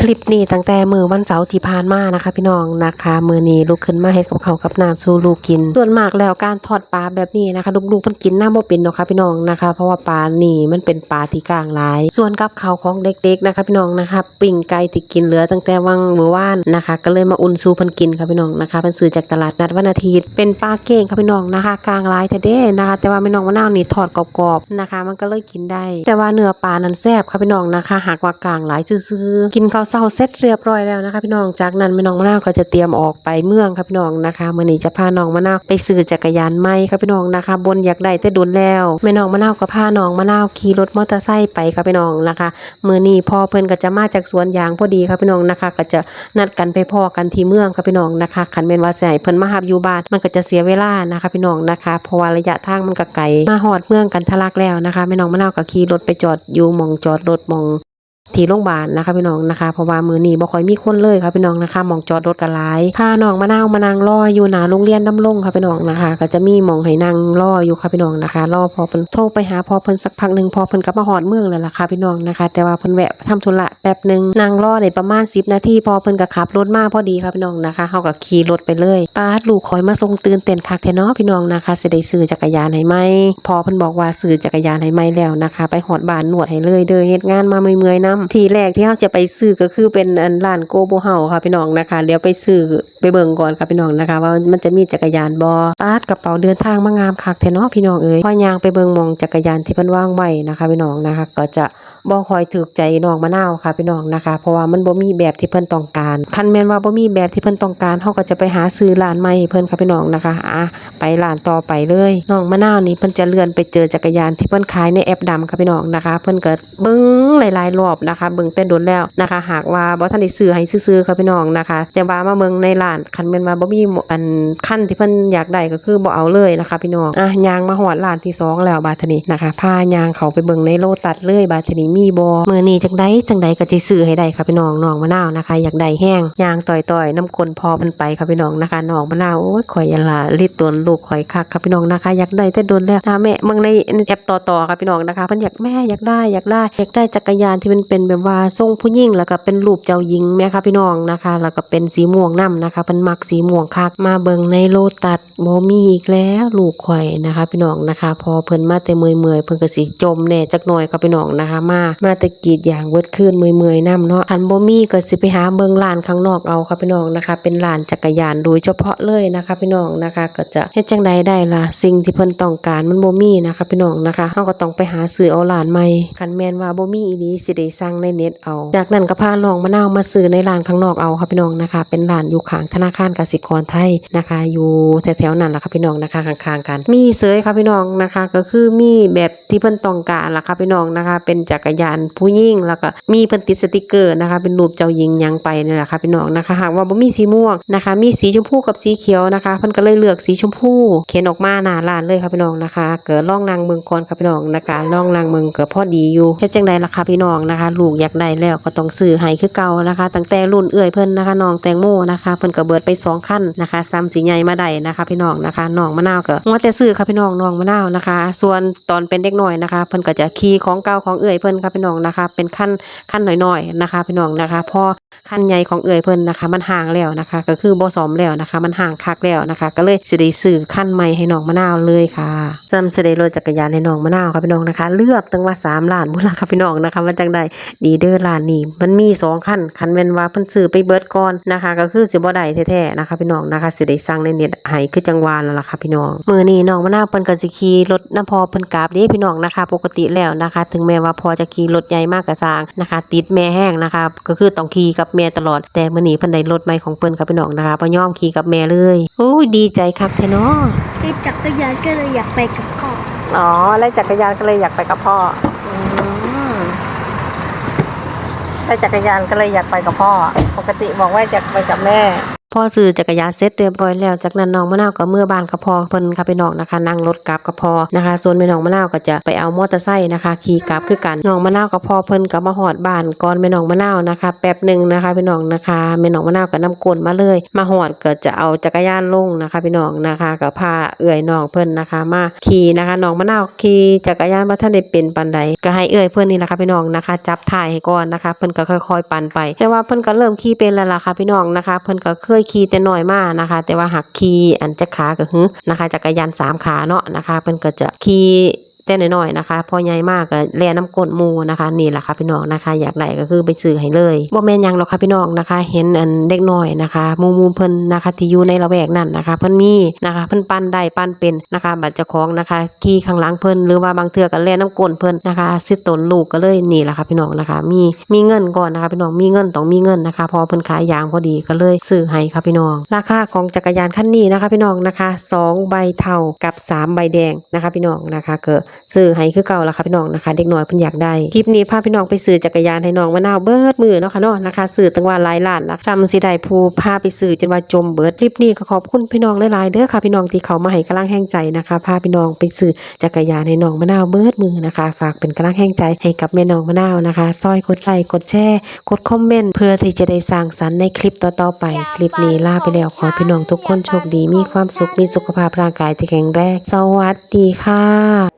คลิปนี้ตั้งแต่มือวันเสาร์ที่ผ่านมานะคะ พี่น้องนะคะ มือนี้ลุกขึ้นมาเฮ็ดกับเขากับน้ำสู่ลูกกิน ส่วนมากแล้วการทอดปลาแบบนี้นะคะลูกๆเพิ่นกินน้ำบ่เป็นเนาะค่ะพี่น้องนะคะ เพราะว่าปลานี่มันเป็นปลาที่กลางหลาย ส่วนกับเขาของเด็กๆนะคะ พี่น้องนะคะ ปิ้งไก่ที่กินเหลือตั้งแต่วังมื้อวานนะคะ ก็เลยมาอุ่นสู่เพิ่นกินค่ะพี่น้องนะคะเพิ่นซื้อจากตลาดนัดวันอาทิตย์เป็นปลาเก่งค่ะพี่น้องนะคะ กลางหลายแต่เด้นะคะ แต่ว่าแม่น้องมะนาวนี่ทอดกรอบๆนะคะ มันก็เลยกินได้ แต่ว่าเนื้อปลานั้นแซ่บค่ะพี่น้องนะคะ หากว่ากลางหลายซื่อๆกินข้าวเช้าเสร็จเรียบร้อยแล้วนะคะพี่น้องจากนั้นแม่น้องมะนาวก็จะเตรียมออกไปเมืองค่ะพี่น้องนะคะมื้อนี้จะพาน้องมะนาวไปซื้อจักรยานใหม่ค่ะพี่น้องนะคะ บนอยากได้แต่โดนแล้วแม่น้องมะนาวก็พาน้องมะนาวขี่รถมอเตอร์ไซค์ไปค่ะพี่น้องนะคะมื้อนี้พ่อเพิ่นก็จะมาจากสวนยางพอดีค่ะพี่น้องนะคะ ก็จะนัดกันไปพอกันที่เมืองค่ะพี่น้องนะคะคันแม่นว่าให้เพิ่นมาหับอยู่บ้านมันก็จะเสียเวลานะคะพี่น้องนะคะเพราะว่าระยะทางมันก็ไกลมาฮอดเมืองกันทะลักแล้วนะคะแม่น้องมะนาวก็ขี่รถไปจอดอยู่หมองจอดรถหมอง ที่โรงพยาบาลนะคะพี่น้องนะคะเพราะว่ามือนี้บ่ค่อยมีคนเลยค่ะพี่น้องนะคะมองจอดรถกันหลายพาน้องมะนาวมานั่งรออยู่หน้าโรงเรียนดำรงค่ะพี่น้องนะคะ ก็จะมีมองให้นั่งรออยู่ค่ะพี่น้องนะคะรอพอเพิ่นโทรไปหาพอเพิ่นสักพักหนึ่งพอเพิ่นกลับมาฮอดเมืองแล้วล่ะค่ะพี่น้องนะคะ แต่ว่าเพิ่นแวะทำธุระแป๊บหนึ่งนั่งรอได้ประมาณ10นาทีพอเพิ่นก็ขับรถมาพอดีค่ะพี่น้องนะคะเฮาก็ขี่รถไปเลยป้าดลูกคอยมาส่งตื่นเต้นคักแท้เนาะพี่น้องนะคะสิได้ซื้อจักรยานให้ไหมพอเพิ่นบอกว่าซื้อจักรยานให้ไหมแล้วนะคะ ไปฮอดบ้านนวดให้เลยเด้อเฮ็ดงานมาเมื่อยๆนํทีแรกที่เฮาจะไปซื้อก็คือเป็นอันร้านโกโบเฮาค่ะพี่น้องนะคะเดี๋ยวไปซื้อไปเบิ่งก่อนค่ะพี่น้องนะคะ ว่ามันจะมีจักรยานบ่ปาดกระเป๋าเดินทางมางามคักแท้เนาะพี่น้องเอ้ยพอยางไปเบิ่งมองจักรยานที่เพิ่นว่างไว้นะคะพี่น้องนะคะ ก็จะบ่คอยถูกใจน้องมะนาวค่ะพี่น้องนะคะ เพราะว่ามันบ่มีแบบที่เพิ่นต้องการคันแม่นว่าบ่มีแบบที่เพิ่นต้องการเฮาก็จะไปหาซื้อร้านใหม่เพิ่นค่ะพี่น้องนะคะอะไปร้านต่อไปเลยน้องมะนาวนี่เพิ่นจะเลื่อนไปเจอจักรยานที่เพิ่นขายในแอปดำค่ะพี่น้องนะคะ เพิ่นก็เบิ่งหลายๆรอบนะคะเบิ่งแต่โดนแล้วนะคะ หากว่าบ่ทันได้ซื้อให้ซื้อๆค่ะพี่น้องนะคะ แต่ว่ามาเบิ่งในร้านคันแม่นว่าบ่มีอันขั้นที่เพิ่นอยากได้ก็คือบ่เอาเลยนะคะพี่น้องอะยางมาฮอดร้านที่สองแล้วบาทนี้นะคะพายางเขาไปเบิ่งในโลตัสเลยบาทนี้มีบ่มื้อนี้จังไดจังไดก็สิซื้อให้ได้ค่ะพี่น้องน้องมะนาวนะคะ อยากได้แห้งยางต่อยๆน้ำคนพอเพิ่นไปค่ะพี่น้องนะคะน้องมะนาวโอ้ยข่อยยาละลิดตนลูกข่อยคักค่ะพี่น้องนะคะ อยากได้แต่โดนแล้วนะแม่เมืองในแอปต่อๆค่ะพี่น้องนะคะเพิ่นอยากแม่อยากได้อยากได้อยากได้จักรยานที่มันเป็น็นแบบว่าทรงผู้หญิงแล้วก็เป็นรูปเจ้าหญิงแม่ค่ะพี่น้องนะคะ แล้วก็เป็นสีม่วงนํนะคะเพิ่นมักสีม่วงคักมาเบิงในโลตัสบ่มีอีกแล้วลูกข่อยนะคะ พี่น้องนะคะ พอเพิ่นมาแต่เมื่อยๆเพิ่นก็สิจมแน่จักหน่อยค่ะพี่น้องนะคะ มามาแต่กีดอย่างเบิดคืนเมื่อยๆนํเนาะคันบ่มีก็สิไปหาเบิงร้านข้างนอกเอาค่ะพี่น้องนะคะ เป็นร้านจักรยานโดยเฉพาะเลยนะคะ พี่น้องนะคะ ก็จะเฮ็ดจังใดได้ล่ะสิ่งที่เพิ่นต้องการมันบ่มีนะคะ พี่น้องนะคะเฮาก็ต้องไปหาซื้อเอาร้านใหม่คันแมนว่าบ่มีอีหลีสิได้สั่งในเน็ตเอา จากนั้นก็พาน้องมะนาวมาซื้อในร้านข้างนอกเอาค่ะพี่น้องนะคะ เป็นร้านอยู่ข้างธนาคารกสิกรไทยนะคะ อยู่แถวๆนั้นแหละค่ะพี่น้องนะคะข้างๆกัน มีเสยค่ะพี่น้องนะคะ ก็คือมีแบบที่เพิ่นต้องการล่ะค่ะพี่น้องนะคะ เป็นจักรยานผู้หญิงแล้วก็มีเพิ่นติดสติกเกอร์นะคะ เป็นรูปเจ้าหญิงยังไปนี่แหละค่ะพี่น้องนะคะหากว่าบ่มีสีม่วงนะคะ มีสีชมพูกับสีเขียวนะคะเพิ่นก็เลยเลือกสีชมพู เขียนออกมาหน้าร้านเลยค่ะพี่น้องนะคะ เกิดล่องนางเมืองก่อนค่ะพี่น้องนะคะล่องนางเมืองก็พอดีอยู่เฮ็ดจังไดล่ะค่ะพี่น้องนะคะลูกอยากได้แล้วก็ต้องซื้อให้คือเก่านะคะ ตั้งแต่รุ่นเอื้อยเพิ่นนะคะน้องแตงโมนะคะเพิ่นก็เบิดไปสองคันนะคะซ้ำสีใหญ่มาได้นะคะ พี่น้องนะคะน้องมะนาวก็งอแต่ซื้อค่ะพี่น้องน้องมะนาวนะคะ ส่วนตอนเป็นเด็กน้อยนะคะ เพิ่นก็จะขี่ของเก่าของเอื้อยเพิ่นค่ะพี่น้องนะคะ เป็นขั้นขั้นหน่อยๆนะคะ พี่น้องนะคะพอขั้นใหญ่ของเอื้อยเพิ่นนะคะ มันห่างแล้วนะคะ ก็คือบ่ซ้อมแล้วนะคะ มันห่างคักแล้วนะคะ ก็เลยสิได้ซื้อขั้นใหม่ให้น้องมะนาวเลยค่ะจำสิได้รถจักรยานให้น้องมะนาวค่ะพี่น้องนะคะ เลือกตั้งว่า3ล้านพุ่ล่ะค่ะพี่น้องนะคะว่าจังไดดีเดอร์ร้านนี้มันมีสองขั้นคันแม่นว่าเพิ่นซื้อไปเบิดก่อนนะคะ ก็คือสิบ่ได้แท้ๆนะคะ พี่น้องนะคะสิได้สั่งในเน็ตให้คือจังหวานั่นล่ะค่ะพี่น้องมื้อนี้น้องมะนาวเพิ่นก็สิขี่รถน้ำพอเพิ่นกราบเด้พี่น้องนะคะ ปกติแล้วนะคะ ถึงแม้ว่าพอจะขี่รถใหญ่มากก็สร้างนะคะ ติดแม่แห้งนะคะ ก็คือต้องขี่กับแม่ตลอด แต่มื้อนี้เพิ่นได้รถใหม่ของเพิ่นค่ะพี่น้องนะคะบ่ยอมขี่กับแม่เลยโอ้ยดีใจคักแท้เนาะได้จักรยานก็เลยอยากไปกับพ่ออ๋อแล้วจักรยานก็เลยอยากไปกับพ่อ ได้จักรยานก็เลยอยากไปกับพ่อ ปกติบอกว่าอยากไปกับแม่ พอซื้อจักรยานเสร็จเรียบร้อยแล้ว จากนั้นน้องมะนาวก็เมื่อบานกับพ่อเพิ่นค่ะพี่น้องนะคะ นั่งรถกลับกับพ่อนะคะส่วนแม่น้องมะนาวก็จะไปเอามอเตอร์ไซค์นะคะ ขี่กลับคือกันน้องมะนาวกับพ่อเพิ่นก็มาฮอดบานก่อนแม่น้องมะนาวนะคะ แป๊บหนึ่งนะคะพี่น้องนะคะแม่น้องมะนาวก็นำกลนมาเลย มาฮอดก็จะเอาจักรยานลงนะคะพี่น้องนะคะก็พาเอื้อยน้องเพิ่นนะคะ มาขี่นะคะน้องมะนาวขี่จักรยานบ่ทันได้เป็นปานใดก็ให้เอื้อยเพิ่นนี่แหละคะพี่น้องนะคะ จับถ่ายให้ก่อนนะคะ เพิ่นก็ค่อย ๆ ปั่นไปแต่ว่าเพิ่นก็เริ่มขี่เป็นแล้วล่ะค่ะพี่น้องนะคะ เพิ่นก็เคยยขี่แต่น้อยมากนะคะ แต่ว่าหักขี่อันจักขาก็หือนะคะจักรยานสามขาเนาะนะคะเพิ่นก็จะขี่ แต่น้อยๆนะคะ พอใหญ่มากก็แล่น้ำก้นมูนะคะนี่แหละค่ะพี่น้องนะคะ อยากได้ก็คือไปซื้อให้เลยบ่แม่นยังหรอกค่ะพี่น้องนะคะ เห็นอันเด็กน้อยนะคะมูมูเพิ่นนะคะที่อยู่ในละแวกนั้นนะคะ เพิ่นมีนะคะ เพิ่นปั้นได้ปั้นเป็นนะคะบัตรเจ้าของนะคะขี่ข้างหลังเพิ่นหรือว่าบางเทื่อก็แล่น้ำก้นเพิ่นนะคะสิตนลูกก็เลยนี่แหละค่ะพี่น้องนะคะ มีมีเงินก่อนนะคะพี่น้องมีเงินต้องมีเงินนะคะ พอเพิ่นขายยางพอดีก็เลยซื้อให้ค่ะพี่น้อง ราคาของจักรยานคันนี้นะคะ พี่น้องนะคะสองใบเทากับสามใบแดงนะคะ พี่น้องนะคะเก็ซื้อให้คือเก่าแล้วค่ะพี่น้องนะคะ เด็กน้อยเพิ่นอยากได้คลิปนี้พาพี่น้องไปซื้อจักรยานให้น้องมะนาวเบิดมือเนาะค่ะเนาะนะคะซื้อตั้งว่าหลายล้านละจำสิได้ผู้พาไปซื้อจนว่าจมเบิดคลิปนี้ก็ขอบคุณพี่น้องหลายๆเด้อค่ะพี่น้องที่เขามาให้กำลังแห่งใจนะคะพาพี่น้องไปซื้อจักรยานให้น้องมะนาวเบิดมือนะคะ ฝากเป็นกำลังแห่งใจให้กับแม่น้องมะนาวนะคะซอยกดไลค์กดแชร์กดคอมเมนต์เพื่อที่จะได้สร้างสรรค์ในคลิปต่อๆไป คลิปนี้ลาไปแล้วขอพี่น้องทุกคนโชคดีมีความสุขมีสุขภาพร่างกายที่แข็งแรงสวัสดีค่ะ